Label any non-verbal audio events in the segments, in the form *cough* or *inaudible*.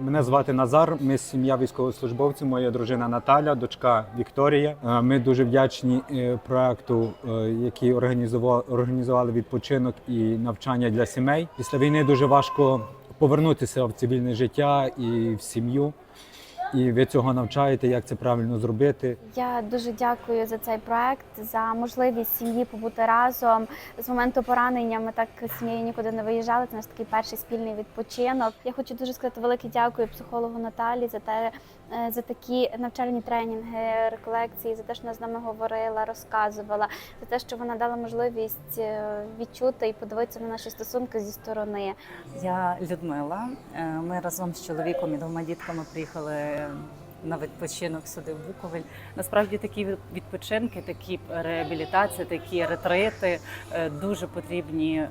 Мене звати Назар. Ми сім'я військовослужбовців. Моя дружина Наталя, дочка Вікторія. Е, Ми дуже вдячні е, проекту, е, який організував організували відпочинок і навчання для сімей. Після війни дуже важко повернутися в цивільне життя і в сім'ю. І ви цього навчаєте, як це правильно зробити. Я дуже дякую за цей проект, за можливість сім'ї побути разом. З моменту поранення ми так з сім'єю нікуди не виїжджали. Це наш такий перший спільний відпочинок. Я хочу дуже сказати велике дякую психологу Наталі за те, е, за такі навчальні тренінги, реколекції, за те, що вона з нами говорила, розказувала, за те, що вона дала можливість е, відчути і подивитися на наші стосунки зі сторони. Я Людмила. Е, Ми разом з чоловіком і двома дітками приїхали на відпочинок сюди в Буковель. Насправді такі відпочинки, такі реабілітації, такі ретрити е, дуже потрібні е,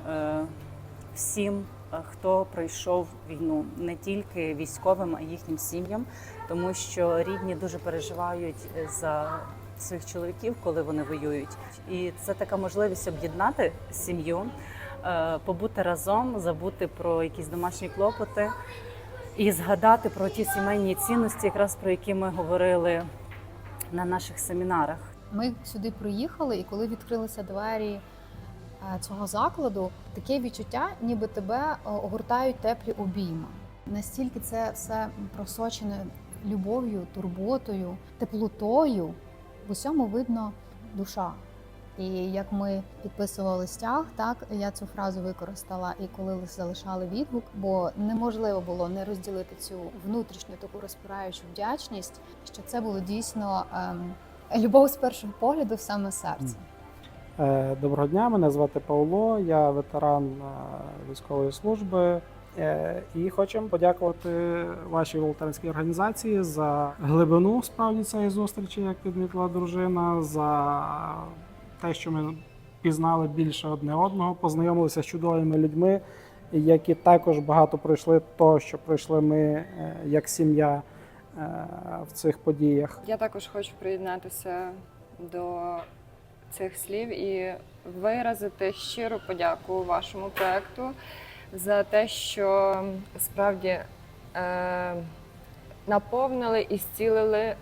всім, е, хто пройшов війну, не тільки військовим, а їхнім сім'ям, тому що рідні дуже переживають за своїх чоловіків, коли вони воюють. І це така можливість об'єднати сім'ю побути разом, забути про якісь домашні клопоти і згадати про ті сімейні цінності, якраз про які ми говорили на наших семінарах. Ми сюди приїхали, і коли відкрилися двері е, цього закладу, таке відчуття, ніби тебе е, огортають теплі обійми. Настільки це все просочене любов'ю, турботою, теплотою. В усьому видно душа. І як ми підписували стяг, так я цю фразу використала і коли залишали відгук, бо неможливо було не розділити цю внутрішню таку розпираючу вдячність, що це було дійсно ем, любов з першого погляду в саме серце. Е, Доброго дня, мене звати Павло, я ветеран е, військової служби. Е, І хочемо подякувати вашій волонтерській організації за глибину справді цієї зустрічі, як підмітила дружина, за те, що ми пізнали більше одне одного, познайомилися з чудовими людьми, які також багато пройшли того, що пройшли ми е, як сім'я е, в цих подіях. Я також хочу приєднатися до цих слів і виразити щиру подяку вашому проекту за те, що справді е, наповнили і зцілили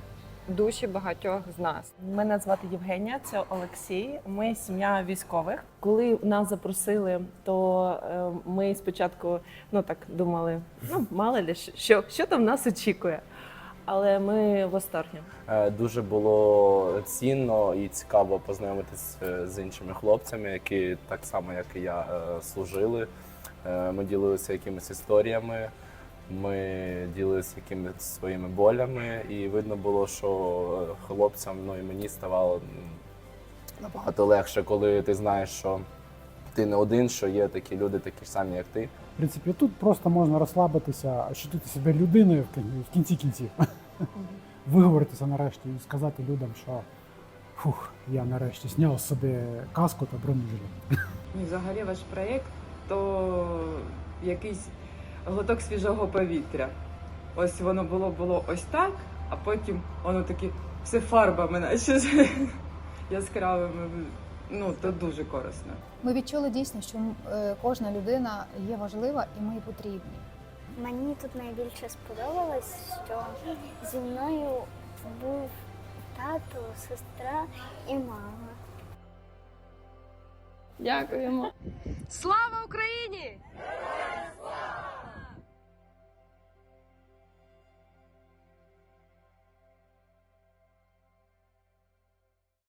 душі багатьох з нас. Мене звати Євгенія, це Олексій. Ми сім'я військових. Коли нас запросили, то е, ми спочатку ну так думали, ну мало ли що, що там нас очікує. Але ми в восторгі. Е, Дуже було цінно і цікаво познайомитись е, з іншими хлопцями, які так само, як і я, служили. Ми ділилися якимись історіями, ми ділилися якимись своїми болями, і видно було, що хлопцям, ну і мені ставало набагато легше, коли ти знаєш, що ти не один, що є такі люди, такі ж самі, як ти. В принципі, тут просто можна розслабитися, ощутити себе людиною в кін- кінці кінців. Виговоритися нарешті і сказати людям, що фух, я нарешті зняв себе каску та бронежилет. Взагалі ваш проєкт то якийсь глоток свіжого повітря. Ось воно було було ось так, а потім воно таке все фарбами, *laughs* наче яскравими. Ну, то дуже корисно. Ми відчули дійсно, що е, кожна людина є важлива і ми потрібні. Мені тут найбільше сподобалось, що зі мною був тато, сестра і мама. Дякуємо. Слава Україні!